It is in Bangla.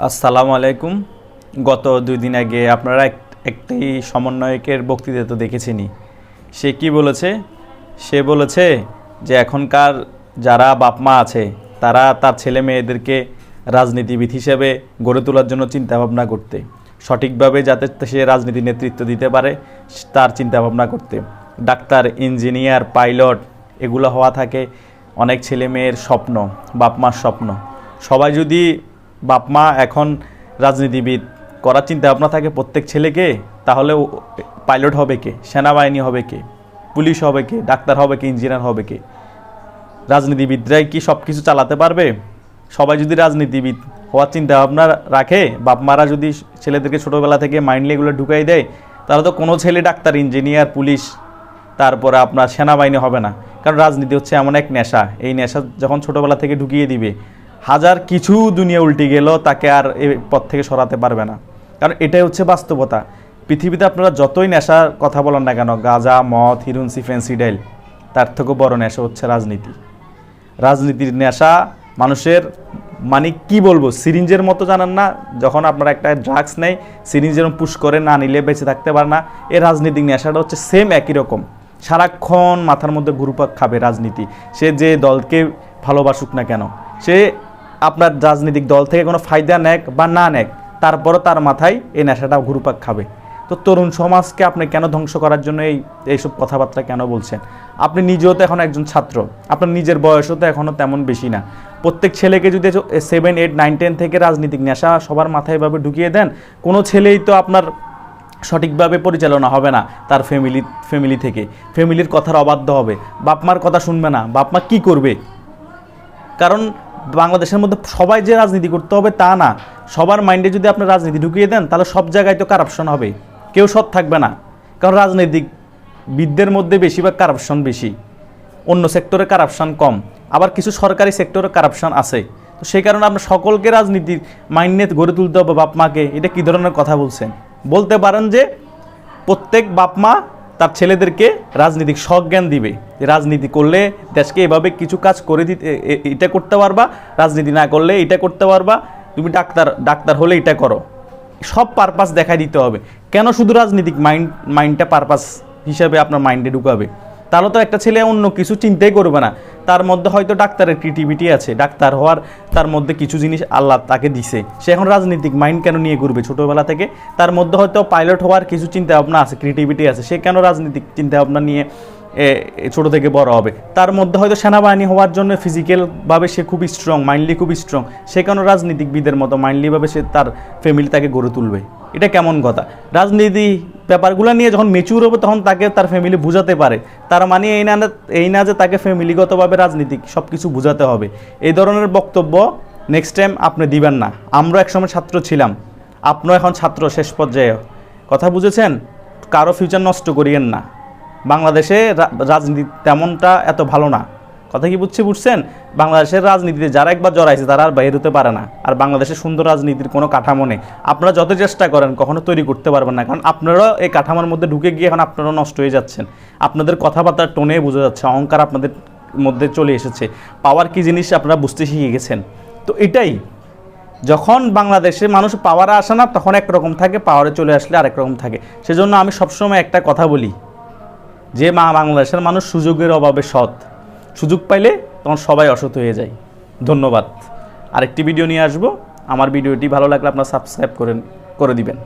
আসসালামু আলাইকুম। গত দুই দিন আগে আপনারা এক- একটি সমন্বয়কের বক্তৃতা তো দেখেছেনই। সে কি বলেছে? সে বলেছে যে এখনকার যারা বাপ মা আছে, তারা তার ছেলে মেয়েদেরকে রাজনীতিবিদ হিসেবে গড়ে তোলার জন্য চিন্তাভাবনা করতে। সঠিকভাবে যাতে সে রাজনীতি নেতৃত্ব দিতে পারে, তার চিন্তাভাবনা করতে। ডাক্তার, ইঞ্জিনিয়ার, পাইলট এগুলো হওয়া থাকে অনেক ছেলে মেয়ের স্বপ্ন, বাপ মার স্বপ্ন। সবাই যদি বাপ মা এখন রাজনীতিবিদ করার চিন্তা ভাবনা থাকে প্রত্যেক ছেলেকে, তাহলে পাইলট হবে কে? সেনাবাহিনী হবে কে? পুলিশ হবে কে? ডাক্তার হবে কে? ইঞ্জিনিয়ার হবে কে? রাজনীতিবিদরাই কি সব কিছু চালাতে পারবে? সবাই যদি রাজনীতিবিদ হওয়ার চিন্তা ভাবনা রাখে, বাপ মারা যদি ছেলেদেরকে ছোটোবেলা থেকে মাইন্ডলি এগুলো ঢুকাই দেয়, তাহলে তো কোনো ছেলে ডাক্তার, ইঞ্জিনিয়ার, পুলিশ, তারপরে আপনার সেনাবাহিনী হবে না। কারণ রাজনীতি হচ্ছে এমন এক নেশা। এই নেশা যখন ছোটোবেলা থেকে ঢুকিয়ে দিবে হাজার কিছু দুনিয়া উল্টে গেলেও তাকে আর এই পথ থেকে সরাতে পারবে না। কারণ এটাই হচ্ছে বাস্তবতা। পৃথিবীতে আপনারা যতই নেশার কথা বলেন না কেন, গাঁজা, মদ হিরুনসি ফেন্সিডাইল তার থেকেও বড় নেশা হচ্ছে রাজনীতি। রাজনীতির নেশা মানুষের মানে কি বলব, সিরিঞ্জের মতো জানেন না, যখন আপনারা একটা ড্রাগস নেই সিরিঞ্জ যেরকম পুশ করে না নিলে বেঁচে থাকতে পারে না এই রাজনীতিক নেশাটা হচ্ছে সেম একই রকম। সারাক্ষণ মাথার মধ্যে ঘুরুপাক খাবে রাজনীতি। সে যে দলকে ভালোবাসুক না কেন, সে আপনার রাজনৈতিক দল থেকে কোনো ফায়দা নেক বা না নেক, তারপরও তার মাথায় এই নেশাটা ঘুরুপাক খাবে। তো তরুণ সমাজকে আপনি কেন ধ্বংস করার জন্য এই, এইসব কথাবার্তা কেন বলছেন? আপনি নিজেও তো এখন একজন ছাত্র, আপনার নিজের বয়সও তো এখনও তেমন বেশি না। প্রত্যেক ছেলেকে যদি সেভেন এইট নাইন টেন থেকে রাজনীতিক নেশা সবার মাথায় এভাবে ঢুকিয়ে দেন, কোনো ছেলেই তো আপনার সঠিকভাবে পরিচালনা হবে না তার ফ্যামিলি ফ্যামিলি থেকে। ফ্যামিলির কথার অবাধ্য হবে। বাপ মার কথা শুনবে না। বাপ মা কী করবে? কারণ বাংলাদেশের মধ্যে সবাই যে রাজনীতি করতে হবে তা না। সবার মাইন্ডে যদি আপনি রাজনীতি ঢুকিয়ে দেন, তাহলে সব জায়গায় তো কারাপশন হবে। কেউ সৎ থাকবে না। কারণ রাজনৈতিক বিদ্যের মধ্যে বেশিরভাগ কারাপশন বেশি। অন্য সেক্টরে কারাপশন কম। আবার কিছু সরকারি সেক্টরে কারাপশন আছে। তো সেই কারণে আপনার সকলকে রাজনীতির মাইন্ডে গড়ে তুলতে হবে বাপ মাকে। এটা কী ধরনের কথা বলছেন? বলতে পারেন যে প্রত্যেক বাপ মা তার ছেলেদেরকে রাজনীতিক সজ্ঞান দিবে। যে রাজনীতি করলে দেশকে এভাবে কিছু কাজ করে দিতে এটা করতে পারবা, রাজনীতি না করলে এটা করতে পারবা, তুমি ডাক্তার ডাক্তার হলে এটা করো। সব পারপাস দেখাই দিতে হবে। কেন শুধু রাজনীতিক মাইন্ড মাইন্ডটা পারপাস হিসাবে আপনার মাইন্ডে ঢুকাবে? তাহলে তো একটা ছেলে অন্য কিছু চিন্তাই করবে না। তার মধ্যে হয়তো ডাক্তারের ক্রিয়েটিভিটি আছে, ডাক্তার হওয়ার তার মধ্যে কিছু জিনিস আল্লাহ তাকে দিছে। সে এখন রাজনৈতিক মাইন্ড কেন নিয়ে ঘুরবে ছোটোবেলা থেকে? তার মধ্যে হয়তো পাইলট হওয়ার কিছু চিন্তাভাবনা আছে ক্রিয়েটিভিটি আছে। সে কেন রাজনৈতিক চিন্তাভাবনা নিয়ে ছোট থেকে বড় হবে। তার মধ্যে হয়তো সেনাবাহিনী হওয়ার জন্য ফিজিক্যালভাবে সে খুবই স্ট্রং মাইন্ডলি খুব স্ট্রং সে কেন রাজনীতিকবিদের মতো মাইন্ডলিভাবে সে তার ফ্যামিলি তাকে গড়ে তুলবে? এটা কেমন কথা? রাজনীতি ব্যাপারগুলো নিয়ে যখন মেচুর হবে তখন তাকে তার ফ্যামিলি বুঝাতে পারে। তার মানে এই না এই না যে তাকে ফ্যামিলিগতভাবে রাজনীতিক সব কিছু বুঝাতে হবে। এই ধরনের বক্তব্য নেক্সট টাইম আপনি দিবেন না। আমরা একসময় ছাত্র ছিলাম। আপনিও এখন ছাত্র, শেষ পর্যায়ে। কথা বুঝেছেন? কারও ফিউচার নষ্ট করিয়েন না। বাংলাদেশে রাজনীতি তেমনটা এত ভালো না। কথা কি বুঝছি, বুঝছেন? বাংলাদেশের রাজনীতিতে যারা একবার জড়াইছে, তারা আর বাইরে হতে পারে না। আর বাংলাদেশের সুন্দর রাজনীতির কোনো কাঠামো নেই। আপনারা যত চেষ্টা করেন, কখনো তৈরি করতে পারবেন না। কারণ আপনারাও এই কাঠামোর মধ্যে ঢুকে গিয়ে এখন আপনারা নষ্ট হয়ে যাচ্ছেন। আপনাদের কথাবার্তার টোনে বোঝা যাচ্ছে, অহংকার আপনাদের মধ্যে চলে এসেছে। পাওয়ার কি জিনিস আপনারা বুঝতে শিখে গেছেন? তো এটাই। যখন বাংলাদেশে মানুষ পাওয়ারে আসে না, তখন একরকম থাকে, পাওয়ারে চলে আসলে আরেক রকম থাকে। সেজন্য আমি সবসময় একটা কথা বলি। যে মা বাংলাদেশের মানুষ সুযোগের অভাবে সৎ, সুযোগ পাইলে তখন সবাই অসৎ হয়ে যায়। ধন্যবাদ। আরেকটি ভিডিও নিয়ে আসব। আমার ভিডিওটি ভালো লাগলে আপনার সাবস্ক্রাইব করেন, করে দিবেন।